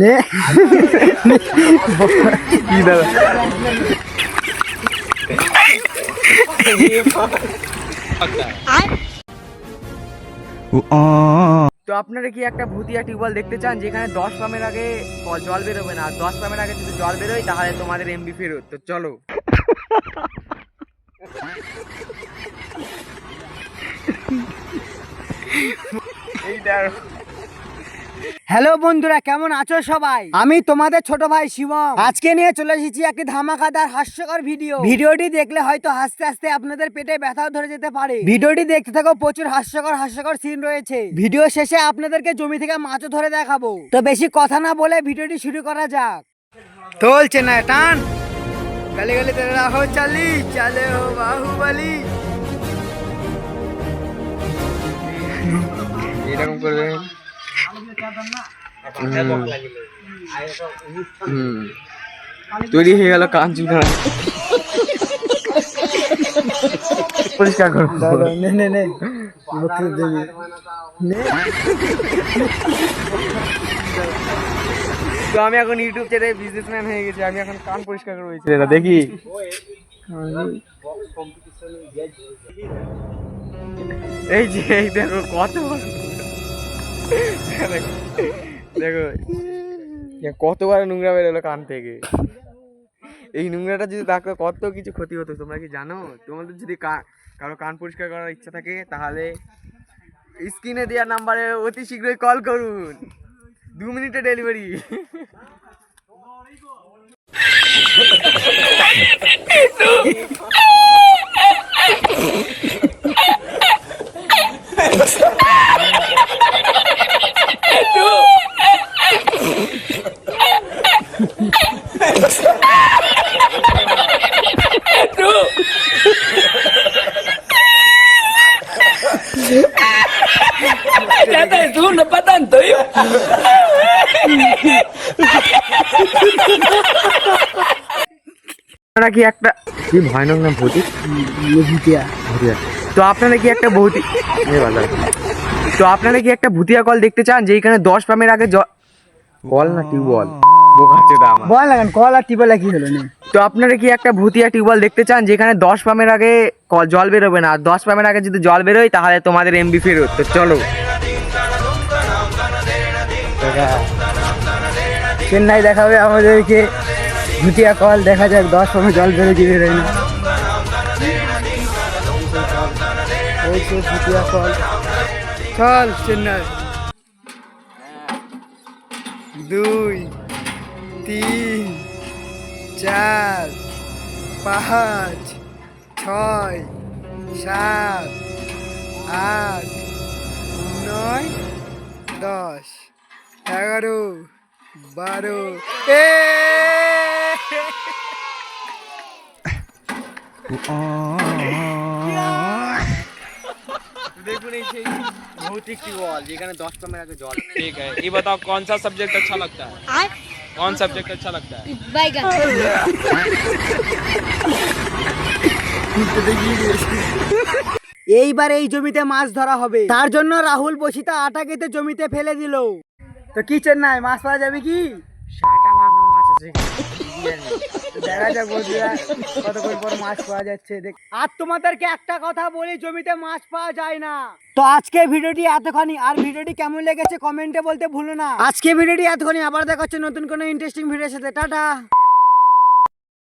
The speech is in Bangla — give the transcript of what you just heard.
নে। কি দাদা? তো আপনারা কি একটা ভুতিয়া টিউবওয়েল দেখতে চান? যেখানে দশ পামের আগে জল বেরোবে না। দশ পামের আগে যদি জল বেরোয় তাহলে তোমাদের এমবি ফেরত। তো চলো। এই দেখো হ্যালো বন্ধুরা, কেমন আছো সবাই? আমি তোমাদের ছোট ভাই শিবম। আজকে নিয়ে চলে এসেছি একটি ধামাকাদার হাস্যকর ভিডিও। ভিডিওটি দেখলে হয়তো হাসতে হাসতে আপনাদের পেটে ব্যথাও ধরে যেতে পারে। ভিডিওটি দেখতে থাকো, প্রচুর হাস্যকর হাস্যকর সিন রয়েছে। ভিডিও শেষে আপনাদেরকে জমি থেকে মাছও ধরে দেখাবো। তো বেশি কথা না বলে ভিডিওটি শুরু করা যাক। চলছে না, টান। গলি গলি তেরে রাখো চালি, চালে হো বাহুবলি এরকম করবে। তৈরি হয়ে গেল কাঞ্চুর পরিষ্কার করো। নে নে নে বকরি দেবী। তো আমি এখন ইউটিউব ছেড়ে বিজনেসম্যান হয়ে গেছি। আমি এখন কান পরিষ্কার করে রয়েছি এটা দেখি। এই যে এই দেখো কত বড়। দেখো, দেখো এ কত বড় নোংরা বেরোলো কান থেকে। এই নোংরাটা যদি থাকতো কত কিছু ক্ষতি হতো তোমরা কি জানো? তোমাদের যদি কারও কান পরিষ্কার করার ইচ্ছা থাকে তাহলে স্ক্রিনে দেওয়া নাম্বারে অতি শীঘ্রই কল করুন। দু মিনিটে ডেলিভারি। আপনারা কি একটা কি ভয়ানক না ভৌতিক? ভুতিয়া। ভুতিয়া। তো আপনারা কি একটা ভৌতিক তো আপনারা কি একটা ভুতিয়া কল দেখতে চান যেখানে দশ পামের আগে কল না টিউবওয়েল বোকা চোদা আমার। বল লাগান কল আর কি হলো নে তো আপনারা কি একটা ভুতিয়া টিউবওয়েল দেখতে চান? যেখানে দশ পামের আগে জল বেরোবে না আর দশ পামের আগে যদি জল বেরোয় তাহলে তোমাদের এমবি ফেরত তো চলো। চেন্নাই দেখাবে আমাদেরকে। ভুতিয়া কল দেখা যাক দশ সময় জল বেরো কি বেরোয় না। ভুতিয়া কল। চল চেন্নাই। দুই তিন চার পাঁচ ছয় সাত আট নয় দশ এগারো বারো এ দেখুন এই সেই ভৌতিক টিউবওয়েল যেখানে দশ পামের আগে জল ठीक है ये बताओ कौन सा सब्जेक्ट अच्छा लगता है कौन सब्जेक्ट अच्छा लगता है बैगन এইবার এই জমিতে মাছ ধরা হবে তার জন্য রাহুল বসিতা আটা কেটে জমিতে ফেলে দিল তো কি চেন্নাই মাছ পাওয়া যাবে কি সাটা ভাঙা মাছ আছে তো দেখা যাক বন্ধুরা কতক্ষণ পর মাছ পাওয়া যাচ্ছে দেখ। আর তোমাদেরকে একটা কথা বলি জমিতে মাছ পাওয়া যায় না। তো আজকে ভিডিওটি এতখানি আর ভিডিওটি কেমন লেগেছে কমেন্টে বলতে ভুলো না। আজকে ভিডিওটি এতখানি আবার দেখা হচ্ছে নতুন কোনো ইন্টারেস্টিং ভিডিওর সাথে। টাটা।